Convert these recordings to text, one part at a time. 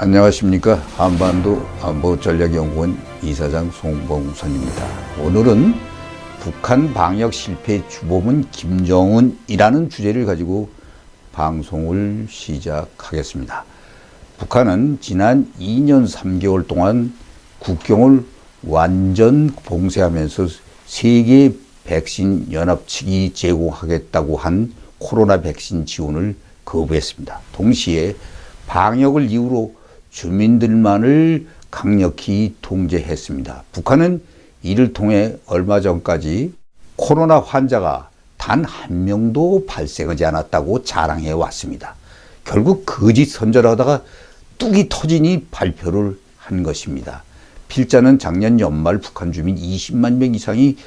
안녕하십니까 한반도 안보전략연구원 이사장 송봉선입니다. 오늘은 북한 방역 실패 주범은 김정은이라는 주제를 가지고 방송을 시작하겠습니다. 북한은 지난 2년 3개월 동안 국경을 완전 봉쇄하면서 세계 백신 연합 측이 제공하겠다고 한 코로나 백신 지원을 거부했습니다. 동시에 방역을 이유로 주민들만을 강력히 통제했습니다. 북한은 이를 통해 얼마 전까지 코로나 환자가 단 한 명도 발생하지 않았다고 자랑해 왔습니다. 결국 거짓 선전하다가 뚝이 터지니 발표를 한 것입니다. 필자는 작년 연말 북한 주민 20만 명 이상이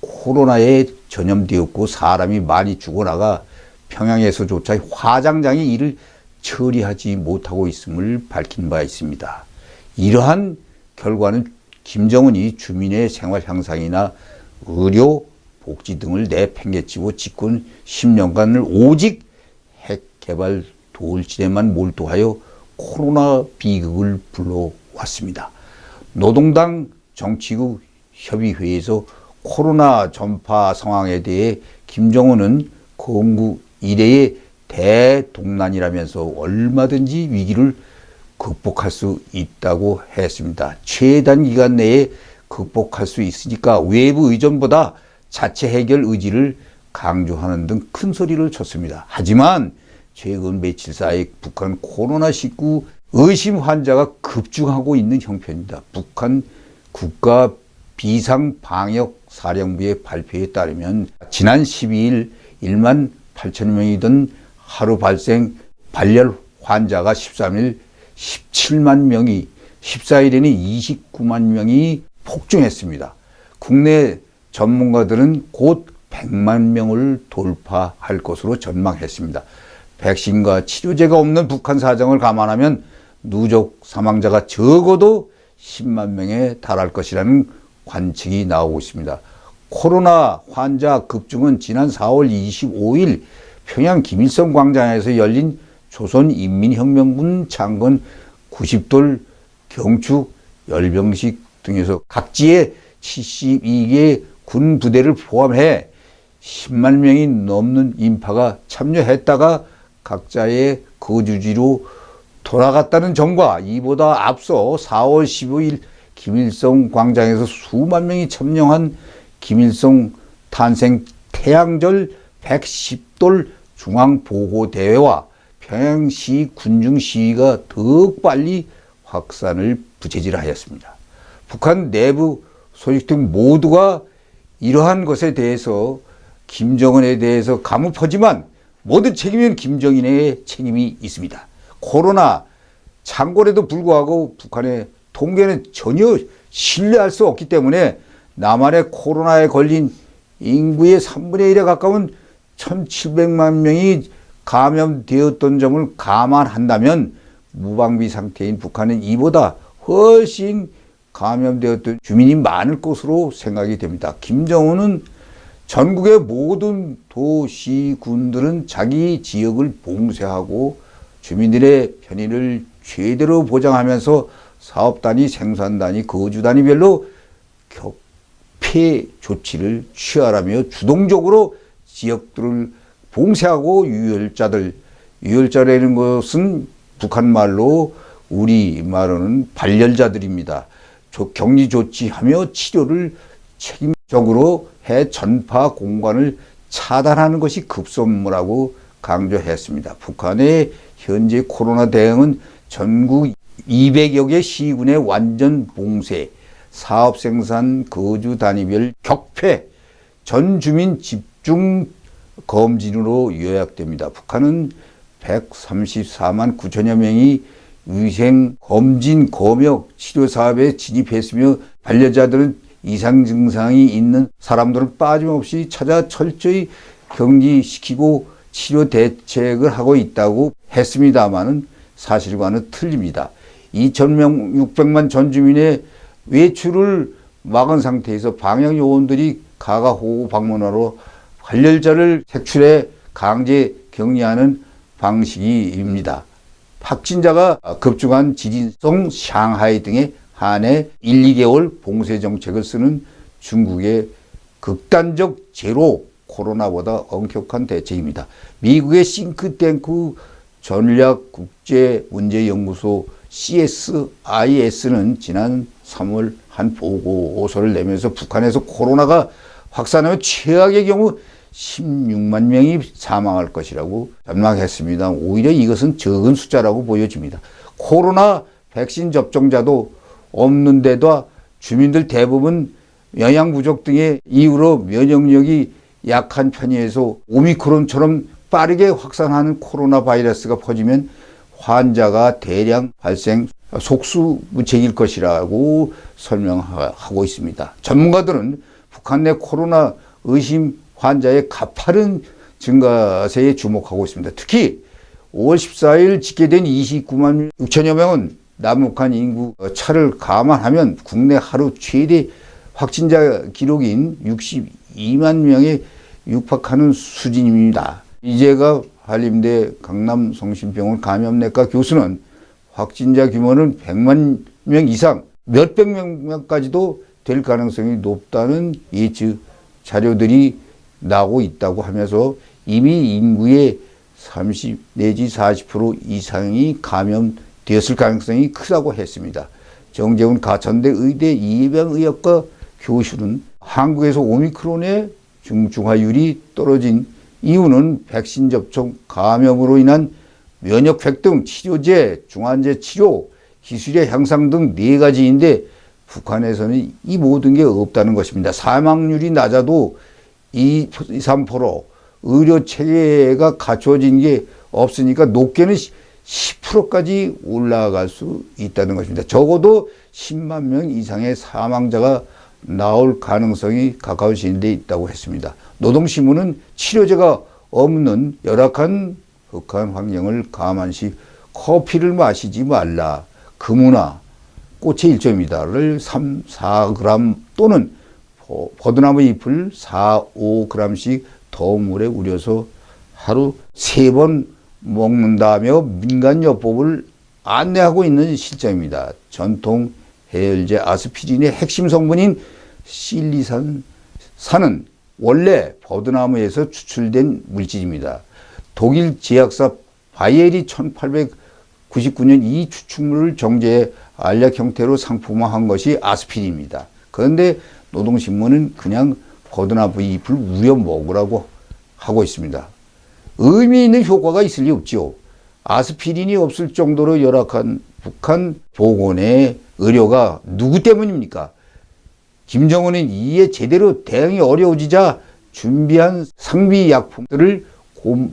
코로나에 전염되었고 사람이 많이 죽어나가 평양에서조차 화장장이 이를 처리하지 못하고 있음을 밝힌 바 있습니다. 이러한 결과는 김정은이 주민의 생활 향상이나 의료, 복지 등을 내팽개치고 집권 10년간을 오직 핵 개발 돌진에만 몰두하여 코로나 비극을 불러왔습니다. 노동당 정치국 협의회에서 코로나 전파 상황에 대해 김정은은 건국 이래의 대동난이라면서 얼마든지 위기를 극복할 수 있다고 했습니다. 최단 기간 내에 극복할 수 있으니까 외부 의존보다 자체 해결 의지를 강조하는 등 큰 소리를 쳤습니다. 하지만 최근 며칠 사이 북한 코로나19 의심 환자가 급증하고 있는 형편입니다. 북한 국가 비상방역 사령부의 발표에 따르면 지난 12일 1만 8천 명이던 하루 발생 발열 환자가 13일 17만 명이 14일에는 29만 명이 폭증했습니다. 국내 전문가들은 곧 100만 명을 돌파할 것으로 전망했습니다. 백신과 치료제가 없는 북한 사정을 감안하면 누적 사망자가 적어도 10만 명에 달할 것이라는 관측이 나오고 있습니다. 코로나 환자 급증은 지난 4월 25일 평양 김일성 광장에서 열린 조선인민혁명군 창건 90돌 경축 열병식 등에서 각지의 72개 군 부대를 포함해 10만 명이 넘는 인파가 참여했다가 각자의 거주지로 돌아갔다는 점과 이보다 앞서 4월 15일 김일성 광장에서 수만 명이 참여한 김일성 탄생 태양절 110돌 중앙보고대회와 평양시 군중 시위가 더욱 빨리 확산을 부채질하였습니다. 북한 내부 소식 등 모두가 이러한 것에 대해서 김정은에 대해서 감옥하지만 모든 책임은 김정인의 책임이 있습니다. 코로나 창궐에도 불구하고 북한의 통계는 전혀 신뢰할 수 없기 때문에 남한의 코로나에 걸린 인구의 3분의 1에 가까운 1,700만 명이 감염되었던 점을 감안한다면 무방비 상태인 북한은 이보다 훨씬 감염되었던 주민이 많을 것으로 생각이 됩니다. 김정은은 전국의 모든 도시군들은 자기 지역을 봉쇄하고 주민들의 편의를 최대로 보장하면서 사업단위, 생산단위, 거주단위별로 격폐 조치를 취하라며 주동적으로 지역들을 봉쇄하고 유혈자들, 유혈자라는 것은 북한 말로 우리 말로는 발열자들입니다. 격리 조치하며 치료를 책임적으로 해 전파 공간을 차단하는 것이 급선무라고 강조했습니다. 북한의 현재 코로나 대응은 전국 200여 개 시군의 완전 봉쇄, 사업 생산, 거주 단위별 격폐, 전 주민 집 중 검진으로 요약됩니다. 북한은 134만 9천여 명이 위생 검진 검역 치료 사업에 진입했으며 반려자들은 이상 증상이 있는 사람들을 빠짐없이 찾아 철저히 격리시키고 치료 대책을 하고 있다고 했습니다마는 사실과는 틀립니다. 2천명 600만 전 주민의 외출을 막은 상태에서 방역 요원들이 가가 호우 방문하러 관련자를 색출해 강제 격리하는 방식입니다. 확진자가 급증한 지진성 상하이 등에 한해 1, 2개월 봉쇄 정책을 쓰는 중국의 극단적 제로 코로나보다 엄격한 대책입니다. 미국의 싱크탱크 전략국제문제연구소 CSIS는 지난 3월 한 보고서를 내면서 북한에서 코로나가 확산하면 최악의 경우 16만 명이 사망할 것이라고 전망했습니다. 오히려 이것은 적은 숫자라고 보여집니다. 코로나 백신 접종자도 없는데도 주민들 대부분 영양 부족 등의 이유로 면역력이 약한 편이어서 오미크론처럼 빠르게 확산하는 코로나 바이러스가 퍼지면 환자가 대량 발생 속수무책일 것이라고 설명하고 있습니다. 전문가들은 북한 내 코로나 의심 환자의 가파른 증가세에 주목하고 있습니다. 특히 5월 14일 집계된 29만 6천여 명은 남북한 인구 차를 감안하면 국내 하루 최대 확진자 기록인 62만 명에 육박하는 수준입니다. 이재가 한림대 강남성심병원 감염내과 교수는 확진자 규모는 100만 명 이상, 몇백 명까지도 될 가능성이 높다는 예측 자료들이 나오고 있다고 하면서 이미 인구의 30 내지 40% 이상이 감염되었을 가능성이 크다고 했습니다. 정재훈 가천대 의대 예방의학과 교수는 한국에서 오미크론의 중증화율이 떨어진 이유는 백신 접종 감염으로 인한 면역 획 등, 치료제, 중환제 치료, 기술의 향상 등 네 가지인데 북한에서는 이 모든 게 없다는 것입니다. 사망률이 낮아도 2, 3% 의료 체계가 갖춰진 게 없으니까 높게는 10%까지 올라갈 수 있다는 것입니다. 적어도 10만 명 이상의 사망자가 나올 가능성이 가까운 시일에 있다고 했습니다. 노동신문은 치료제가 없는 열악한 북한 환경을 감안시 커피를 마시지 말라. 금우나 꽃의 일종입니다를 3, 4g 또는 버드나무 잎을 4, 5g씩 더운 물에 우려서 하루 세 번 먹는다며 민간요법을 안내하고 있는 실정입니다. 전통 해열제 아스피린의 핵심 성분인 실리산 산은 원래 버드나무에서 추출된 물질입니다. 독일 제약사 바이엘이 1899년 이 추출물을 정제해 알약 형태로 상품화한 것이 아스피린입니다. 그런데 노동신문은 그냥 버드나무 잎을 우려 먹으라고 하고 있습니다. 의미 있는 효과가 있을 리 없지요. 아스피린이 없을 정도로 열악한 북한 보건의 의료가 누구 때문입니까? 김정은은 이에 제대로 대응이 어려워지자 준비한 상비 약품들을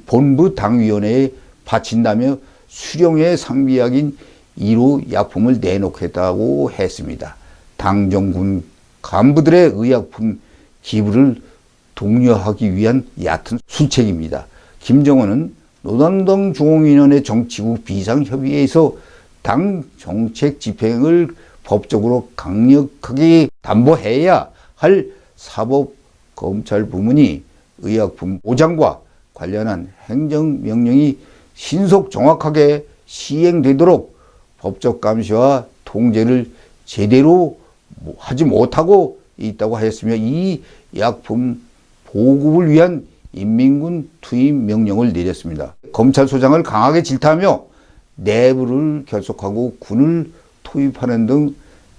본부 당위원회에 바친다며 수령의 상비약인 1호 약품을 내놓겠다고 했습니다. 당정군 간부들의 의약품 기부를 독려하기 위한 얕은 술책입니다. 김정은은 노동당 중앙위원회 정치국 비상협의회에서 당 정책 집행을 법적으로 강력하게 담보해야 할 사법 검찰 부문이 의약품 보장과 관련한 행정명령이 신속 정확하게 시행되도록 법적 감시와 통제를 제대로 하지 못하고 있다고 하였으며 이 약품 보급을 위한 인민군 투입 명령을 내렸습니다. 검찰소장을 강하게 질타하며 내부를 결속하고 군을 투입하는 등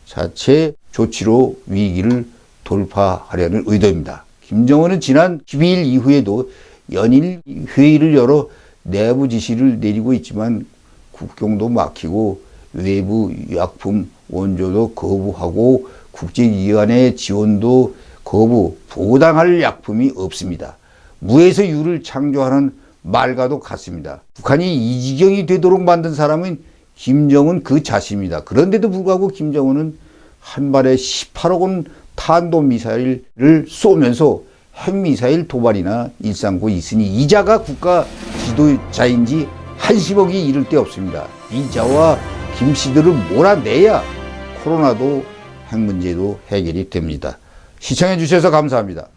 자체 조치로 위기를 돌파하려는 의도입니다. 김정은은 지난 12일 이후에도 연일 회의를 열어 내부 지시를 내리고 있지만 국경도 막히고 외부 약품 원조도 거부하고 국제기관의 지원도 거부, 보당할 약품이 없습니다. 무에서 유를 창조하는 말과도 같습니다. 북한이 이 지경이 되도록 만든 사람은 김정은 그 자신입니다. 그런데도 불구하고 김정은은 한 발에 18억 원 탄도미사일을 쏘면서 핵미사일 도발이나 일삼고 있으니 이자가 국가 지도자인지 한십억이 이를 데 없습니다. 이자와 김씨들을 몰아내야 코로나도 핵 문제도 해결이 됩니다. 시청해 주셔서 감사합니다.